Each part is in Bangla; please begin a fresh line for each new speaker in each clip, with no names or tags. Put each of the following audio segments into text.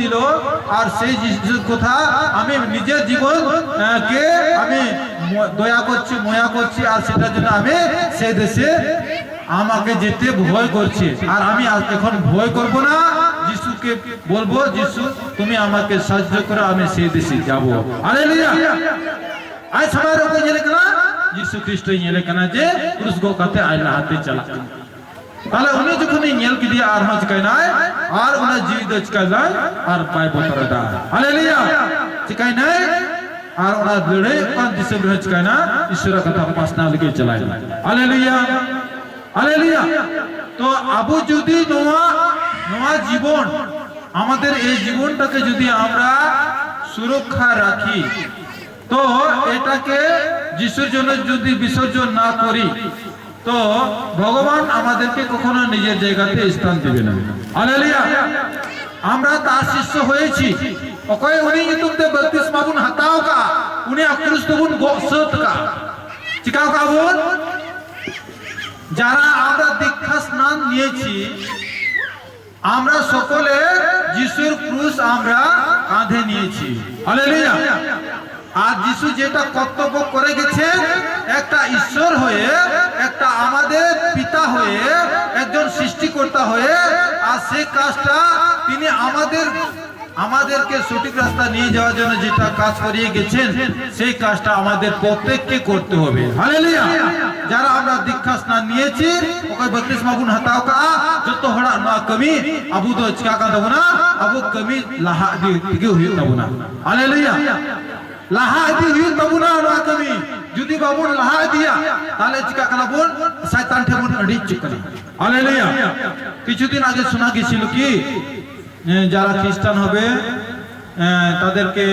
দিল, আর সেই যিশুর কথা আমি নিজের জীবন কে আমি দয়া করছি, ময়া করছি, আর সেটার জন্য আমি সেই দেশে আমাকে যেতে ভয় করছে। আর আমি এখন ভয় করব না। যিশুকে বলব, যিশু, তুমি আমাকে সাহায্য করো, আমি সেই দেশে যাব। হালেলুয়া আজ সময় রকম যেলে কেনা? যিশু খ্রিস্ট যেলে কেনা যে ক্রুশ গো কাতে আইলা হাতে চালা তাহলে উনি যখন নেল কি দিয়ে আর হাজ নাই, আর উনি জীবিত চিকাই নাই, আর পাই বতর দা হালেলুয়া! চিকাই নাই, আর ওনা লড়ে পাঁচ দিশে রহে চিকাই না, ঈশ্বরের কথা পাসনা লিখে চালাই হালেলুয়া! হালেলুয়া! তো আবু যদি নোয়া নোয়া জীবন, আমাদের এই জীবনটাকে যদি আমরা সুরক্ষা রাখি, তো এটাকে যিশুর জন্য যদি বিসর্জন না করি তো ভগবান আমাদেরকে কখনো নিজের জায়গাতে স্থান দিবে না। হালেলুয়া। আমরা তার শিষ্য হয়েছি। অকয় উনি তুমি বত্রিশ মাবুন হাতাও কা, উনি আক্রুশ দেবুন গোসত কা। চিকাও কা যারা আমরা দীক্ষা স্নান নিয়েছি, আমরা সকলে যিশুর ক্রুশ আমরা কাঁধে নিয়েছি। আর যিশু যেটা কর্তব্য করে গেছেন একটা ঈশ্বর হয়ে, একটা আমাদের পিতা হয়ে, একজন সৃষ্টিকর্তা হয়ে, আর সেই কাজটা তিনি আমাদের, আমাদেরকে সঠিক রাস্তা নিয়ে যাওয়ার জন্য যেটা কাজ করিয়ে গেছেন, সেই কাজটা আমাদের প্রত্যেককে করতে হবে। যারা আমরা দীক্ষা স্নান নিয়েছি ওকে লাহা দি থেকে হুই দেবো না কমি। যদি বাবুন লাহা দিয়া তাহলে চিকা কানা বোন শয়তান ঠেবুন আড়ি চুকনি হালেলুয়া। কিছুদিন আগে শোনা গেছিল কি যারা খ্রিস্টান হবে তাদেরকে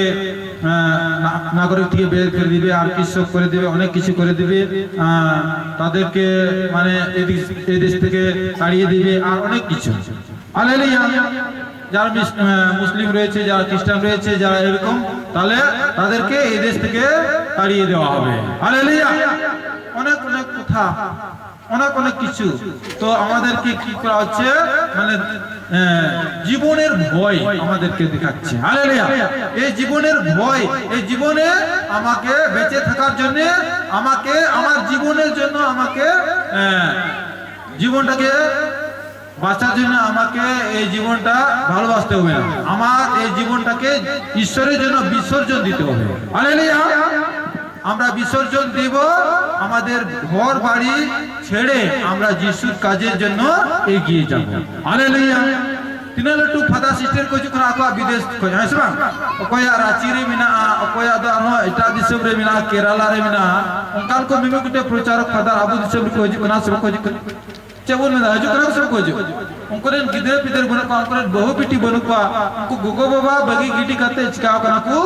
নাগরিক থেকে বের করে দিবে আর কৃষক করে দিবে অনেক কিছু করে দিবে তাদেরকে মানে এই দেশ থেকে তাড়িয়ে দিবে আর অনেক কিছু। হালেলুয়া। যারা মিস- মুসলিম রয়েছে, যারা খ্রিস্টান রয়েছে, যারা এরকম, তাহলে তাদেরকে এই দেশ থেকে তাড়িয়ে দেওয়া হবে। অনেক অনেক কথা, অনেক অনেক কিছু। তো আমাদেরকে কি করা হচ্ছে? মানে জীবনের ভয় আমাদেরকে দেখাচ্ছে। এই জীবনের ভয়, এই জীবনে আমাকে বেঁচে থাকার জন্য, আমাকে, আমার জীবনের জন্য আমাকে জীবনটাকে বাঁচার জন্য আমাকে এই জীবনটা ভালোবাসতে হবে না। আমার এই জীবনটাকে ঈশ্বরের জন্য বিসর্জন দিতে হবে। আমরা বিসর্জন দেব আমাদের ঘর বাড়ি ছেড়ে আমরা যিশুর কাজের জন্য এগিয়ে যাব। হালেলুয়া তিনালে টু মিনা অঙ্কাল কো প্রচারক ফাদার আবু কইছো चेबुल में हजू करा सबको जो उनकर गिदरे पिदर बन को उनकर बहु पिटी बन को उनको गुगो बाबा, बगी गिटी करते चिकाओ करा को।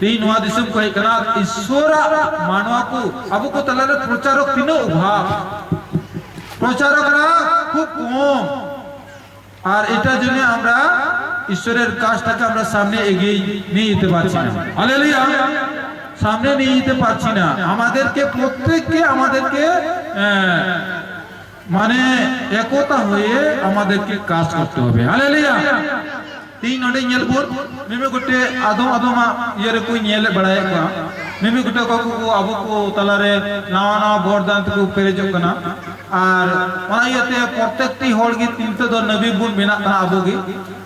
तीन नवा दिसम को एकना ईश्वर मानवा को, अब को तला रे प्रचारक तीनो उभा। प्रचारक रा को कोम আর এটা জন্য আমরা ঈশ্বরের কাজটাকে আমরা সামনে এগিয়ে নিয়ে যেতে পারছি না হালেলুয়া সামনে নিয়ে যেতে পারছি না আমাদেরকে প্রত্যেককে মানে একতা হয়ে আমাদেরকে কাজ করতে হবে। হালেলুয়া। তিন নডে নেল বোর মেমে গটে আদম আদমা ইয়ারে কই নেলে বড়ায় কা মেমে গটে ককু আবু কো তালারে নাওয়া নাওয়া বরদান কো পেরেজক না ᱠᱟᱱᱟ আর ᱚᱱᱟ ᱤᱭᱟᱹᱛᱮ ᱯᱨᱚᱛᱮᱠᱴᱤ ᱦᱚᱲ ᱜᱮ ᱛᱤᱱᱛᱮ ᱫᱚ ᱱᱚᱵᱤ ᱵᱚᱱ ᱵᱮᱱᱟᱜ ᱠᱟᱱᱟ ᱟᱵᱚ ᱜᱮ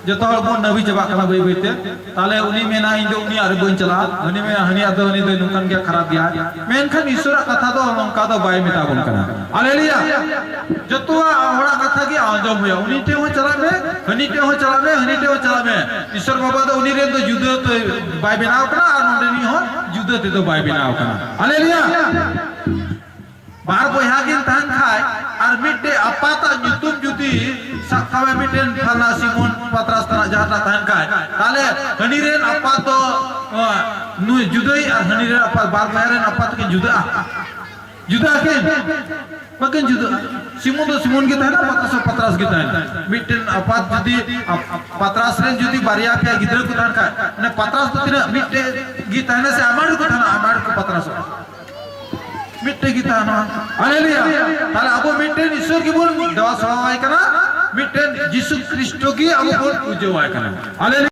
ᱡᱚᱛᱚ ᱦᱚᱲ ᱵᱚᱱ ᱱᱚᱵᱤ ᱪᱟᱵᱟᱜ ᱠᱟᱱᱟ ᱵᱟᱹᱭ ᱵᱟᱹᱭᱛᱮ ᱛᱟᱦᱞᱮ ᱩᱱᱤ ᱢᱮᱱᱟ ᱤᱧ ᱫᱚ ᱩᱱᱤ ᱟᱨ ᱵᱟᱹᱧ ᱪᱟᱞᱟᱜᱼᱟ ᱩᱱᱤ ᱢᱮᱱᱟ ᱦᱟᱹᱱᱤ ᱟᱫᱚ ᱩᱱᱤ ᱫᱚ ᱱᱚᱝᱠᱟᱱ ᱜᱮᱭᱟ ᱠᱷᱟᱨᱟᱯ ᱜᱮᱭᱟ ᱢᱮᱱᱠᱷᱟᱱ ᱤᱥᱥᱚᱨᱟᱜ ᱠᱟᱛᱷᱟ ᱫᱚ ᱱᱚᱝᱠᱟ ᱫᱚ ᱵᱟᱭ ᱢᱮᱛᱟ ᱵᱚᱱ ᱠᱟᱱᱟ ᱟᱞᱮᱞᱩᱭᱟ ᱡᱚᱛᱚᱣᱟᱜ ᱦᱚᱲᱟᱜ ᱠᱟᱛᱷᱟ ᱜᱮ ᱟᱸᱡᱚᱢ ᱦᱩᱭᱩᱜᱼᱟ ᱩᱱᱤ ᱴᱷᱮᱱ ᱦᱚᱸ ᱪᱟᱞᱟᱜ ᱢᱮ ᱦᱟᱹᱱᱤ ᱴᱷᱮᱱ ᱦᱚᱸ ᱪᱟᱞᱟᱜ ᱢᱮ ᱦᱟᱹᱱᱤ ᱴᱷᱮᱱ ᱦᱚᱸ ᱪᱟᱞᱟᱜ ᱢᱮ ᱤᱥᱥᱚᱨ ᱵᱟᱵᱟ ᱫᱚ ᱩᱱᱤ ᱨᱮᱱ ᱫᱚ ᱡᱩᱫᱟᱹ ᱛᱮ ᱵᱟᱭ ᱵᱮᱱᱟᱣ ᱠᱟᱱᱟ ᱟᱨ ᱱᱚᱰᱮᱱᱤᱡ ᱦᱚᱸ ᱡᱩᱫᱟᱹ ᱛᱮᱫᱚ ᱵᱟᱭ ᱵᱮᱱᱟᱣ ᱠᱟᱱᱟ ᱟᱞᱮᱞᱩᱭᱟ बार बहागिन तहन खाय आर मिटे अपाता जितुम जुति सखावे मिटेन फाना सिमोन पत्रास्तना जहाटा तहन खाय ताले हनीरेन अपातो नु जुदई आर हनीरेन अपात बार बहरेन अपात के जुदा। जुदा के मगन जुदा? सिमोन तो सिमोन के तहन पत्रास पत्रास के तहन मिटेन अपात जुति पत्रास रे जुति बारिया के तो से अमाड़ মিটে গীতা না। হালেলুয়া তাহলে আবু মিটেন ঈশ্বর কি বল দেওয়া সবাই কেনা মিটেন যীশু খ্রিস্ট কি আবু বল পূজো হয় কেনা হালেলুয়া